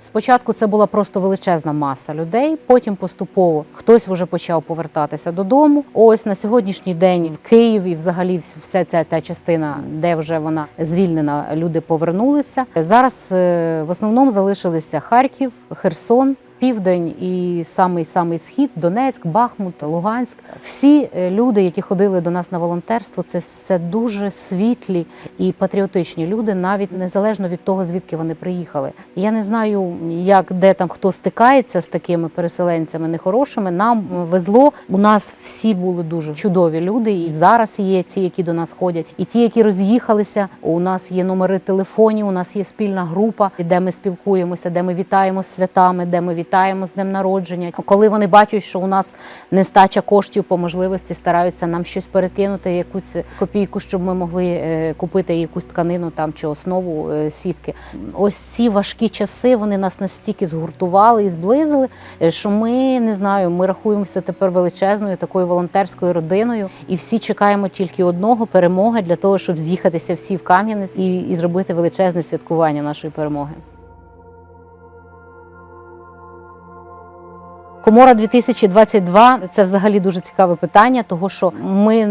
Спочатку це була просто величезна маса людей. Потім поступово хтось вже почав повертатися додому. Ось на сьогоднішній день в Києві, взагалі, вся ця та частина, де вже вона звільнена, люди повернулися. Зараз е, в основному залишилися Харків, Херсон. Південь і самий самий схід, Донецьк, Бахмут, Луганськ. Всі е, люди, які ходили до нас на волонтерство, це все дуже світлі і патріотичні люди, навіть незалежно від того, звідки вони приїхали. Я не знаю, як де там хто стикається з такими переселенцями нехорошими. Нам везло. У нас всі були дуже чудові люди, і зараз є ті, які до нас ходять, і ті, які роз'їхалися. У нас є номери телефонів, у нас є спільна група, де ми спілкуємося, де ми вітаємо з святами, де ми вітаємо з днем народження. Коли вони бачать, що у нас нестача коштів по можливості, стараються нам щось перекинути, якусь копійку, щоб ми могли е, купити якусь тканину там чи основу е, сітки. Ось ці важкі часи вони нас настільки згуртували і зблизили, е, що ми не знаю, ми рахуємося тепер величезною такою волонтерською родиною, і всі чекаємо тільки одного перемоги для того, щоб з'їхатися всі в Кам'янець і, і зробити величезне святкування нашої перемоги. Комора 2022 – це взагалі дуже цікаве питання, того що ми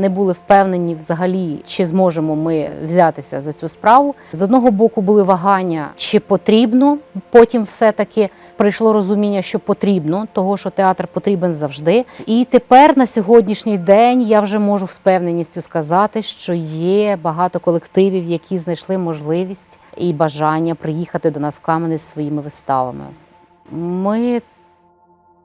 не були впевнені взагалі, чи зможемо ми взятися за цю справу. З одного боку були вагання, чи потрібно. Потім все-таки прийшло розуміння, що потрібно, того що театр потрібен завжди. І тепер на сьогоднішній день я вже можу з впевненістю сказати, що є багато колективів, які знайшли можливість і бажання приїхати до нас в Кам'янець зі своїми виставами. Ми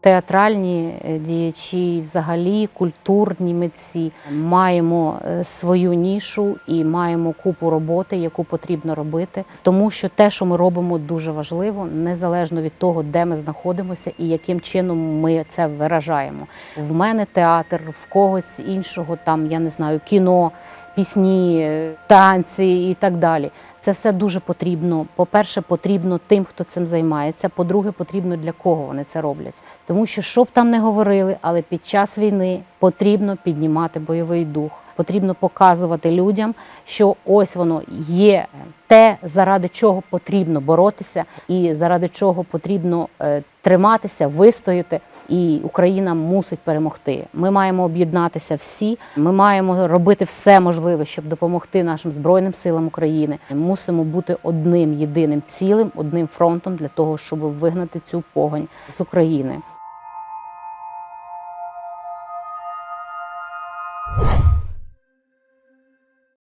театральні е, діячі, взагалі культурні митці, маємо е, свою нішу і маємо купу роботи, яку потрібно робити, тому що те, що ми робимо, дуже важливо, незалежно від того, де ми знаходимося і яким чином ми це виражаємо. В мене театр, в когось іншого, там я не знаю, кіно, пісні, е, танці і так далі. Це все дуже потрібно. По-перше, потрібно тим, хто цим займається. По-друге, потрібно для кого вони це роблять. Тому що що б там не говорили, але під час війни потрібно піднімати бойовий дух. Потрібно показувати людям, що ось воно є те, заради чого потрібно боротися, і заради чого потрібно е, триматися, вистояти. І Україна мусить перемогти. Ми маємо об'єднатися всі. Ми маємо робити все можливе, щоб допомогти нашим збройним силам України. Мусимо бути одним єдиним цілим, одним фронтом для того, щоб вигнати цю погонь з України.